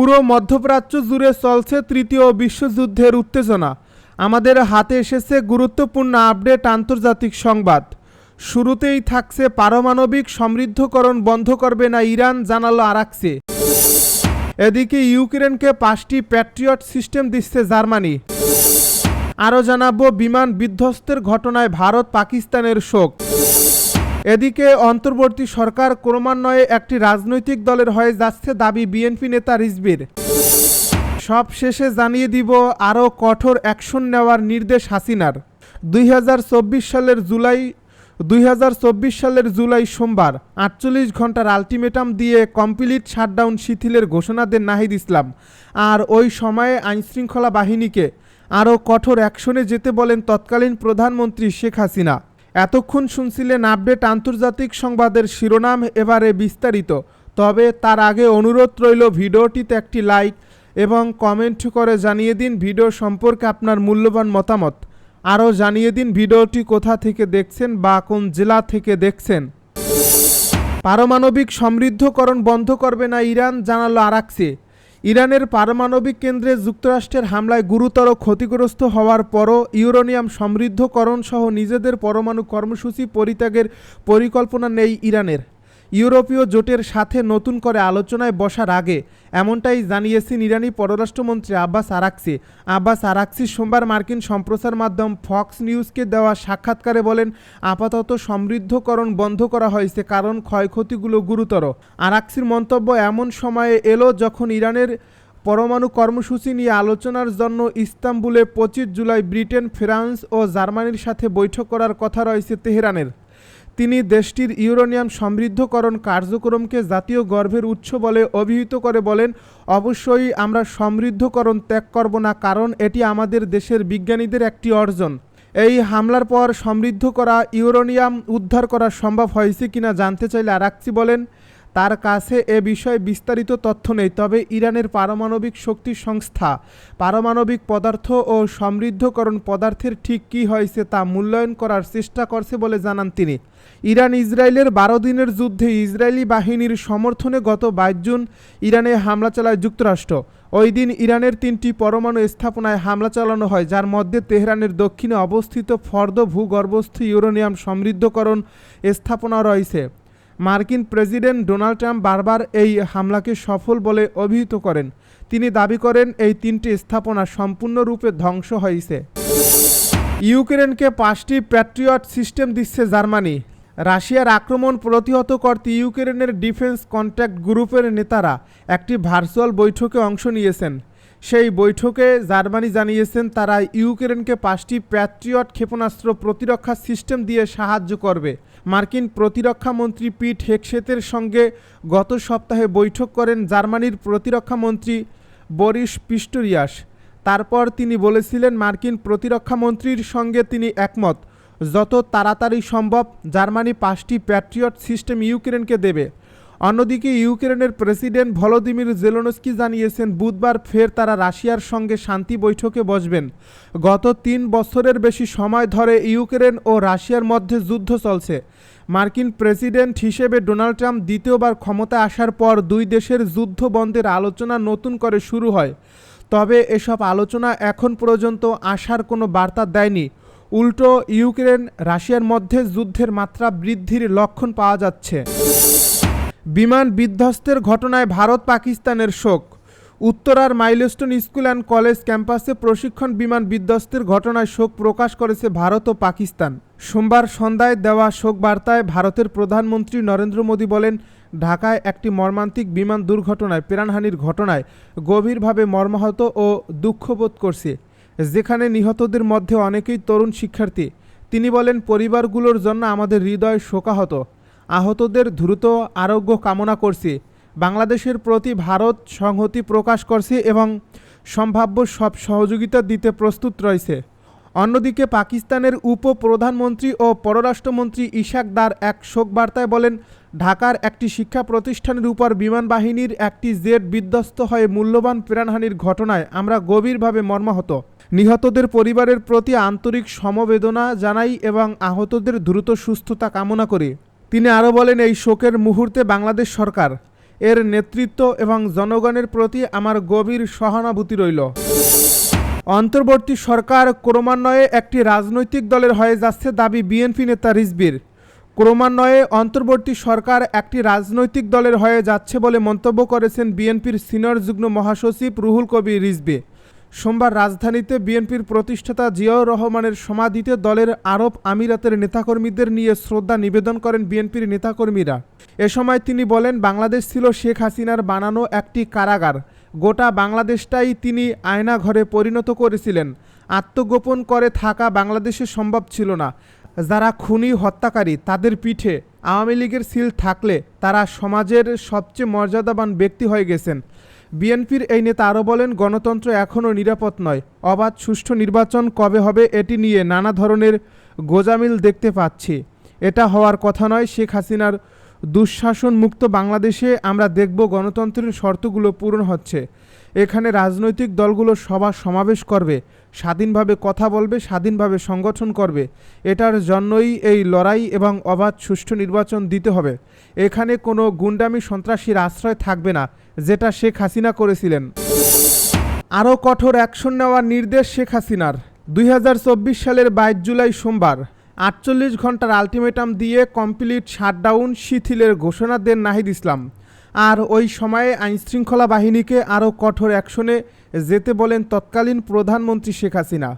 পুরো মধ্যপ্রাচ্য জুড়ে চলছে তৃতীয় বিশ্বযুদ্ধের উত্তেজনা। আমাদের হাতে এসেছে গুরুত্বপূর্ণ আপডেট আন্তর্জাতিক সংবাদ। শুরুতেই থাকছে পারমাণবিক সমৃদ্ধকরণ বন্ধ করবে না ইরান, জানালো আরাকসে। এদিকে ইউক্রেনকে পাঁচটি প্যাট্রিয়ট সিস্টেম দিচ্ছে জার্মানি। আরও জানাব, বিমান বিধ্বস্তের ঘটনায় ভারত পাকিস্তানের শোক। এদিকে অন্তর্বর্তী সরকার ক্রমান্বয়ে একটি রাজনৈতিক দলের হয়ে যাচ্ছে দাবি বিএনপি নেতা রিজবির। সব শেষে জানিয়ে দিব আরও কঠোর অ্যাকশন নেওয়ার নির্দেশ হাসিনার। দুই হাজার চব্বিশ সালের জুলাই, দুই হাজার চব্বিশ সালের জুলাই সোমবার আটচল্লিশ ঘণ্টার আলটিমেটাম দিয়ে কমপ্লিট শাটডাউন শিথিলের ঘোষণা দেন নাহিদ ইসলাম। আর ওই সময়ে আইনশৃঙ্খলা বাহিনীকে আরও কঠোর অ্যাকশনে যেতে বলেন তৎকালীন প্রধানমন্ত্রী শেখ হাসিনা। এতক্ষণ শুনছিলেন আপডেট আন্তর্জাতিক সংবাদের শিরোনাম এবারে বিস্তারিত। তবে তার আগে অনুরোধ রইল ভিডিওটিতে একটি লাইক এবং কমেন্ট করে জানিয়ে দিন ভিডিও সম্পর্কে আপনার মূল্যবান মতামত। আরও জানিয়ে দিন ভিডিওটি কোথা থেকে দেখছেন বা কোন জেলা থেকে দেখছেন। পারমাণবিক সমৃদ্ধকরণ বন্ধ করবে না ইরান, জানালো আরাকসে। ইরানের পারমাণবিক কেন্দ্রে যুক্তরাষ্ট্রের হামলায় গুরুতর ক্ষতিগ্রস্ত হওয়ার পরও ইউরোনিয়াম সমৃদ্ধকরণ সহ নিজেদের পরমাণু কর্মসূচি পরিত্যাগের পরিকল্পনা নেই ইরানের। ইউরোপীয় জোটের সাথে নতুন করে আলোচনায় বসার আগে এমনটাই জানিয়েছেন ইরানি পররাষ্ট্রমন্ত্রী আব্বাস আরাকসি। আব্বাস আরাকসি সোমবার মার্কিন সম্প্রচার মাধ্যম ফক্স নিউজকে দেওয়া সাক্ষাৎকারে বলেন, আপাতত সমৃদ্ধকরণ বন্ধ করা হয়েছে, কারণ ক্ষয়ক্ষতিগুলো গুরুতর। আরাকসির মন্তব্য এমন সময়ে এলো যখন ইরানের পরমাণু কর্মসূচি নিয়ে আলোচনার জন্য ইস্তাম্বুলে পঁচিশ জুলাই ব্রিটেন, ফ্রান্স ও জার্মানির সাথে বৈঠক করার কথা রয়েছে তেহরানের। তিনি দেশটির ইউরোনিয়াম সমৃদ্ধকরণ কার্যক্রমকে জাতীয় গর্ভের উৎস বলে অভিহিত করে বলেন, অবশ্যই আমরা সমৃদ্ধকরণ ত্যাগ করব না কারণ এটি আমাদের দেশের বিজ্ঞানীদের একটি অর্জন। এই হামলার পর সমৃদ্ধ করা ইউরোনিয়াম উদ্ধার করা সম্ভব হয়েছে কিনা জানতে চাইলে আরাকচি বলেন তার কাছে এ বিষয়ে বিস্তারিত তথ্য নেই। তবে ইরানের পারমাণবিক শক্তি সংস্থা পারমাণবিক পদার্থ ও সমৃদ্ধকরণ পদার্থের ঠিক কী হয়েছে তা মূল্যায়ন করার চেষ্টা করছে বলে জানান তিনি। ইরান ইসরায়েলের বারো দিনের যুদ্ধে ইসরায়েলি বাহিনীর সমর্থনে গত বাইশ জুন ইরানে হামলা চালায় যুক্তরাষ্ট্র। ওই দিন ইরানের তিনটি পরমাণু স্থাপনায় হামলা চালানো হয়, যার মধ্যে তেহরানের দক্ষিণে অবস্থিত ফর্দ ভূগর্ভস্থ ইউরেনিয়াম সমৃদ্ধকরণ স্থাপনা রয়েছে। মার্কিন প্রেসিডেন্ট ডোনাল্ড ট্রাম্প বারবার এই হামলাকে সফল বলে অভিহিত করেন। তিনি দাবি করেন, এই তিনটি স্থাপনা সম্পূর্ণরূপে ধ্বংস হয়েছে। ইউক্রেনকে পাঁচটি প্যাট্রিয়ট সিস্টেম দিচ্ছে জার্মানি। রাশিয়ার আক্রমণ প্রতিহত করতে ইউক্রেনের ডিফেন্স কন্ট্যাক্ট গ্রুপের নেতারা একটি ভার্চুয়াল বৈঠকে অংশ নিয়েছেন। সেই বৈঠকে জার্মানি জানিয়েছেন, তারা ইউক্রেনকে পাঁচটি প্যাট্রিয়ট ক্ষেপণাস্ত্র প্রতিরক্ষা সিস্টেম দিয়ে সাহায্য করবে। মার্কিন প্রতিরক্ষা মন্ত্রী পিট হেকসেতের সঙ্গে গত সপ্তাহে বৈঠক করেন জার্মানির প্রতিরক্ষা মন্ত্রী বরিস পিস্টোরিয়াস। তারপর তিনি বলেছিলেন, মার্কিন প্রতিরক্ষা মন্ত্রীর সঙ্গে তিনি একমত। যত তাড়াতাড়ি সম্ভব জার্মানি পাঁচটি প্যাট্রিয়ট সিস্টেম ইউক্রেনকে দেবে। অন্যদিকে ইউক্রেনের প্রেসিডেন্ট ভলোদিমির জেলোনস্কি জানিয়েছেন, বুধবার ফের তারা রাশিয়ার সঙ্গে শান্তি বৈঠকে বসবেন। গত তিন বছরের বেশি সময় ধরে ইউক্রেন ও রাশিয়ার মধ্যে যুদ্ধ চলছে। মার্কিন প্রেসিডেন্ট হিসেবে ডোনাল্ড ট্রাম্প দ্বিতীয়বার ক্ষমতা আসার পর দুই দেশের যুদ্ধ বন্ধের আলোচনা নতুন করে শুরু হয়। তবে এসব আলোচনা এখন পর্যন্ত আসার কোনো বার্তা দেয়নি। উল্টো, ইউক্রেন রাশিয়ার মধ্যে যুদ্ধের মাত্রা বৃদ্ধির লক্ষণ পাওয়া যাচ্ছে। বিমান বিধ্বস্তের ঘটনায় ভারত পাকিস্তানের শোক। উত্তরার মাইলস্টোন স্কুল অ্যান্ড কলেজ ক্যাম্পাসে প্রশিক্ষণ বিমান বিধ্বস্তের ঘটনায় শোক প্রকাশ করেছে ভারত ও পাকিস্তান। সোমবার সন্ধ্যায় দেওয়া শোক বার্তায় ভারতের প্রধানমন্ত্রী নরেন্দ্র মোদী বলেন, ঢাকায় একটি মর্মান্তিক বিমান দুর্ঘটনায় প্রাণহানির ঘটনায় গভীরভাবে মর্মাহত ও দুঃখবোধ করছে, যেখানে নিহতদের মধ্যে অনেকেই তরুণ শিক্ষার্থী। তিনি বলেন, পরিবারগুলোর জন্য আমাদের হৃদয় শোকাহত। আহতদের দ্রুত আরোগ্য কামনা করছি। বাংলাদেশের প্রতি ভারত সংহতি প্রকাশ করছে এবং সম্ভাব্য সব সহযোগিতা দিতে প্রস্তুত রয়েছে। অন্যদিকে পাকিস্তানের উপপ্রধানমন্ত্রী ও পররাষ্ট্রমন্ত্রী ইশাক দার এক শোক বার্তায় বলেন, ঢাকার একটি শিক্ষা প্রতিষ্ঠানের উপর বিমান বাহিনীর একটি জেট বিধ্বস্ত হয়ে মূল্যবান প্রাণহানির ঘটনায় আমরা গভীরভাবে মর্মাহত। নিহতদের পরিবারের প্রতি আন্তরিক সমবেদনা জানাই এবং আহতদের দ্রুত সুস্থতা কামনা করি। তিনি আরও বলেন, এই শোকের মুহূর্তে বাংলাদেশ সরকার, এর নেতৃত্ব এবং জনগণের প্রতি আমার গভীর সহানুভূতি রইল। অন্তর্বর্তী সরকার ক্রমান্বয়ে একটি রাজনৈতিক দলের হয়ে যাচ্ছে দাবি বিএনপি নেতা রিজবির। ক্রমান্বয়ে অন্তর্বর্তী সরকার একটি রাজনৈতিক দলের হয়ে যাচ্ছে বলে মন্তব্য করেছেন বিএনপির সিনিয়র যুগ্ম মহাসচিব রুহুল কবির রিজবি। সোমবার রাজধানীতে বিএনপির প্রতিষ্ঠাতা জিয়াউর রহমানের সমাধিতে দলের আরব আমিরাতের নেতাকর্মীদের নিয়ে শ্রদ্ধা নিবেদন করেন বিএনপির নেতাকর্মীরা। এ সময় তিনি বলেন, বাংলাদেশ ছিল শেখ হাসিনার বানানো একটি কারাগার। গোটা বাংলাদেশটাই তিনি আয়নাঘরে পরিণত করেছিলেন। আত্মগোপন করে থাকা বাংলাদেশে সম্ভব ছিল না। যারা খুনি, হত্যাকারী, তাদের পিঠে আওয়ামী লীগের সিল থাকলে তারা সমাজের সবচেয়ে মর্যাদাবান ব্যক্তি হয়ে গেছেন। বিএনপির এই নেতা আরও বলেন, গণতন্ত্র এখনও নিরাপদ নয়। অবাধ সুষ্ঠু নির্বাচন কবে হবে এটি নিয়ে নানা ধরনের গোজামিল দেখতে পাচ্ছি। এটা হওয়ার কথা নয়, শেখ হাসিনার দুঃশাসন মুক্ত বাংলাদেশে আমরা দেখব গণতন্ত্রের শর্তগুলো পূরণ হচ্ছে। এখানে রাজনৈতিক দলগুলো সভা সমাবেশ করবে, স্বাধীনভাবে কথা বলবে, স্বাধীনভাবে সংগঠন করবে। এটার জন্যই এই লড়াই এবং অবাধ সুষ্ঠু নির্বাচন দিতে হবে। এখানে কোনো গুন্ডামি, সন্ত্রাসীর আশ্রয় থাকবে না। যেটা শেখ হাসিনা করেছিলেন। আরও কঠোর অ্যাকশন নেওয়ার নির্দেশ শেখ হাসিনার। দুই হাজার চব্বিশ সালের বাইশ জুলাই সোমবার, আটচল্লিশ ঘণ্টার আলটিমেটাম দিয়ে কমপ্লিট শাটডাউন শিথিলের ঘোষণা দেন নাহিদ ইসলাম। আর ওই সময়ে আইনশৃঙ্খলা বাহিনীকে আরও কঠোর অ্যাকশনে যেতে বলেন তৎকালীন প্রধানমন্ত্রী শেখ হাসিনা।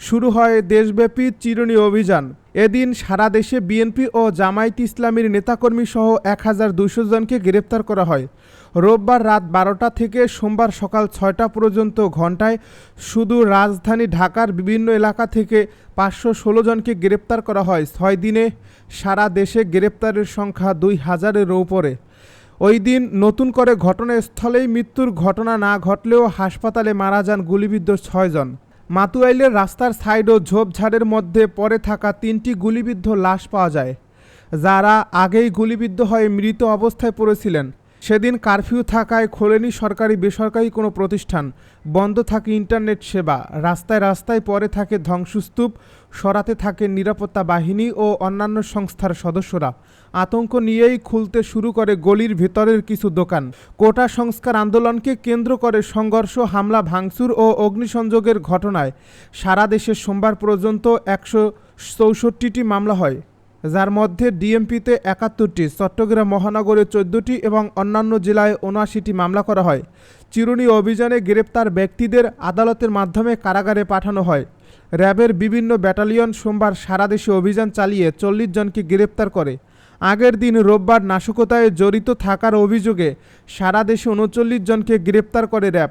শুরু হয় দেশব্যাপী চিরুনি অভিযান। এদিন সারা দেশে বিএনপি ও জামায়াত ইসলামীর নেতাকর্মী সহ এক হাজার দুশো জনকে গ্রেপ্তার করা হয়। রোববার রাত বারোটা থেকে সোমবার সকাল ছয়টা পর্যন্ত ঘন্টায় শুধু রাজধানী ঢাকার বিভিন্ন এলাকা থেকে পাঁচশো ষোলো জনকে গ্রেপ্তার করা হয়। ছয় দিনে সারা দেশে গ্রেপ্তারের সংখ্যা দুই হাজারের উপরে। ওই দিন নতুন করে ঘটনাস্থলেই মৃত্যুর ঘটনা না ঘটলেও হাসপাতালে মারা যান গুলিবিদ্ধ ছয়জন মাতুয়াইলের রাস্তার সাইড ও ঝোপঝাড়ের মধ্যে পড়ে থাকা তিনটি গুলিবিদ্ধ লাশ পাওয়া যায়। যারা আগেই গুলিবিদ্ধ হয়ে মৃত অবস্থায় পড়েছিলেন সেদিন কারফিউ থাকায় খোলেনি সরকারি বেসরকারি কোনো প্রতিষ্ঠান। বন্ধ থাকে ইন্টারনেট সেবা। রাস্তায় রাস্তায় পরে থাকে ধ্বংসস্তূপ, সরাতে থাকে নিরাপত্তা বাহিনী ও অন্যান্য সংস্থার সদস্যরা। আতঙ্ক নিয়েই খুলতে শুরু করে গলির ভেতরের কিছু দোকান। কোটা সংস্কার আন্দোলনকে কেন্দ্র করে সংঘর্ষ, হামলা, ভাঙচুর ও অগ্নিসংযোগের ঘটনায় সারা দেশে সোমবার পর্যন্ত একশো চৌষট্টিটি মামলা হয়। যার মধ্যে ডিএমপিতে একাত্তরটি, চট্টগ্রাম মহানগরে চোদ্দটি এবং অন্যান্য জেলায় উনআশিটি মামলা করা হয়। চিরুনি অভিযানে গ্রেপ্তার ব্যক্তিদের আদালতের মাধ্যমে কারাগারে পাঠানো হয়। র্যাবের বিভিন্ন ব্যাটালিয়ন সোমবার সারা দেশে অভিযান চালিয়ে চল্লিশ জনকে গ্রেপ্তার করে। আগের দিন রোববার নাশকতায় জড়িত থাকার অভিযোগে সারা দেশে উনচল্লিশ জনকে গ্রেপ্তার করে র্যাব।